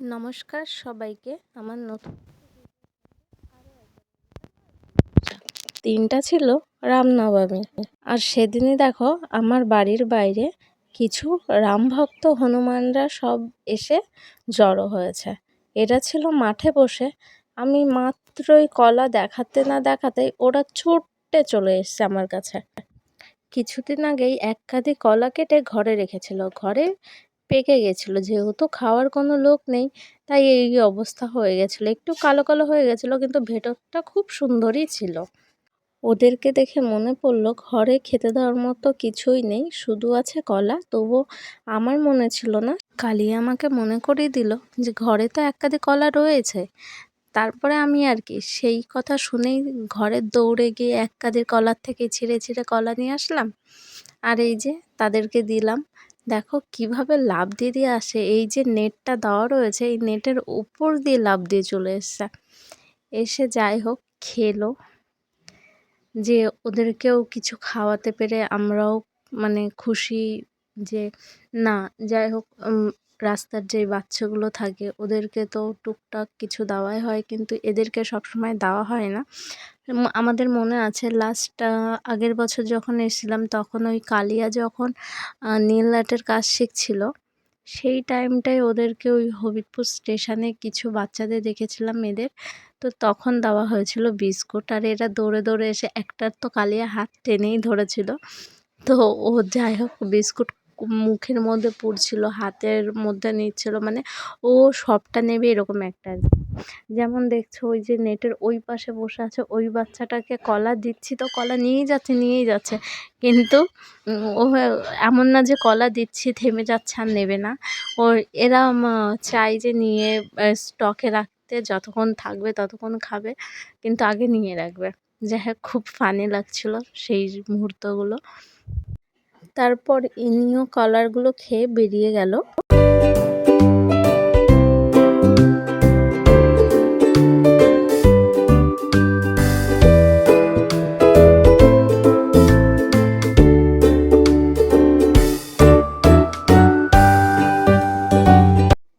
নমস্কার সবাইকে, আমার নতুন দিনটা ছিল রামনবমী আর সেদিনই দেখো, আমার বাড়ির বাইরে কিছু রামভক্ত হনুমানরা সব এসে জড়ো হয়েছে। এরা ছিল মাঠে বসে। আমি মাত্রই কলা দেখাতে না দেখাতেই ওরা ছুটে চলে এসছে আমার কাছে। কিছুদিন আগেই এক কাঁদি কলা কেটে ঘরে রেখেছিল। ঘরে পেকে গেছিল। যেহেতু খাওয়ার কোনো লোক নেই, তাই এই অবস্থা হয়ে গেছিল। একটু কালো কালো হয়ে গেছিল, কিন্তু ভেতরটা খুব সুন্দরই ছিল। ওদেরকে দেখে মনে পড়ল, ঘরে খেতে দেওয়ার মতো কিছুই নেই, শুধু আছে কলা। তবু আমার মনে ছিল না, কালি আমাকে মনে করিয়ে দিল যে ঘরে তো এক কাঁদি কলা রয়েছে। তারপরে আমি আর কি, সেই কথা শুনেই ঘরে দৌড়ে গিয়ে এক কাঁদির কলার থেকে ছিঁড়ে ছিঁড়ে কলা নিয়ে আসলাম। আর এই যে তাদেরকে দিলাম দেখো কীভাবে লাভ দিয়ে দিয়ে আসে। এই যে নেটটা দেওয়া রয়েছে, এই নেটের উপর দিয়ে লাভ দিয়ে চলে এসছে। এসে যাই হোক, খেলো। যে ওদেরকেও কিছু খাওয়াতে পেরে আমরাও মানে খুশি যে, না, যাই হোক রাস্তার যে বাচ্চাগুলো থাকে, ওদেরকে তো টুকটাক কিছু দেওয়াই হয়, কিন্তু এদেরকে সবসময় দেওয়া হয় না। আমাদের মনে আছে লাস্ট আগের বছর যখন এসেছিলাম, তখন ওই কালিয়া যখন নীল আর্টের কাজ শিখছিল, সেই টাইমটায় ওদেরকে ওই হবিবপুর স্টেশনে কিছু বাচ্চাদের দেখেছিলাম এদের। তো তখন দেওয়া হয়েছিল বিস্কুট, আর এরা দৌড়ে দৌড়ে এসে একটার তো কালিয়া হাত টেনেই ধরেছিল। তো ও যাই হোক, বিস্কুট মুখের মধ্যে পুড়ছিল, হাতের মধ্যে নিচ্ছিল মানে ও সবটা নেবে এরকম একটা যেমন দেখছ ওই যে নেটের ওই পাশে বসে আছে, ওই বাচ্চাটাকে কলা দিচ্ছি তো কলা নিয়েই যাচ্ছে নিয়েই যাচ্ছে। কিন্তু ও এমন না যে কলা দিচ্ছি, থেমে যাচ্ছে আর নেবে না। ও এরা চাই যে নিয়ে স্টকে রাখতে, যতক্ষণ থাকবে ততক্ষণ খাবে, কিন্তু আগে নিয়ে রাখবে। যাই খুব ফানি লাগছিল সেই মুহূর্তগুলো। তারপর ইনিও কলারগুলো খেয়ে বেরিয়ে গেল।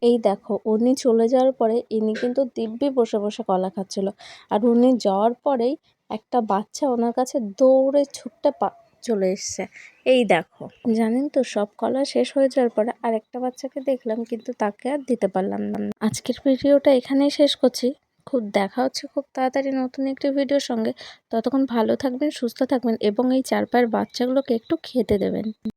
এই দেখো, উনি চলে যাওয়ার পরে ইনি কিন্তু দিব্যি বসে বসে কলা খাচ্ছিল। আর উনি যাওয়ার পরেই একটা বাচ্চা ওনার কাছে দৌড়ে ছুটতে পা চলে এসছে। এই দেখো, জানেন তো সব কলা শেষ হয়ে যাওয়ার পরে আরেকটা বাচ্চাকে দেখলাম, কিন্তু তাকে আর দিতে পারলাম না। আজকের ভিডিওটা এখানেই শেষ করছি। খুব দেখা হচ্ছে খুব তাড়াতাড়ি নতুন একটি ভিডিওর সঙ্গে। ততক্ষণ ভালো থাকবেন, সুস্থ থাকবেন এবং এই চার পায়ের বাচ্চাগুলোকে একটু খেতে দেবেন।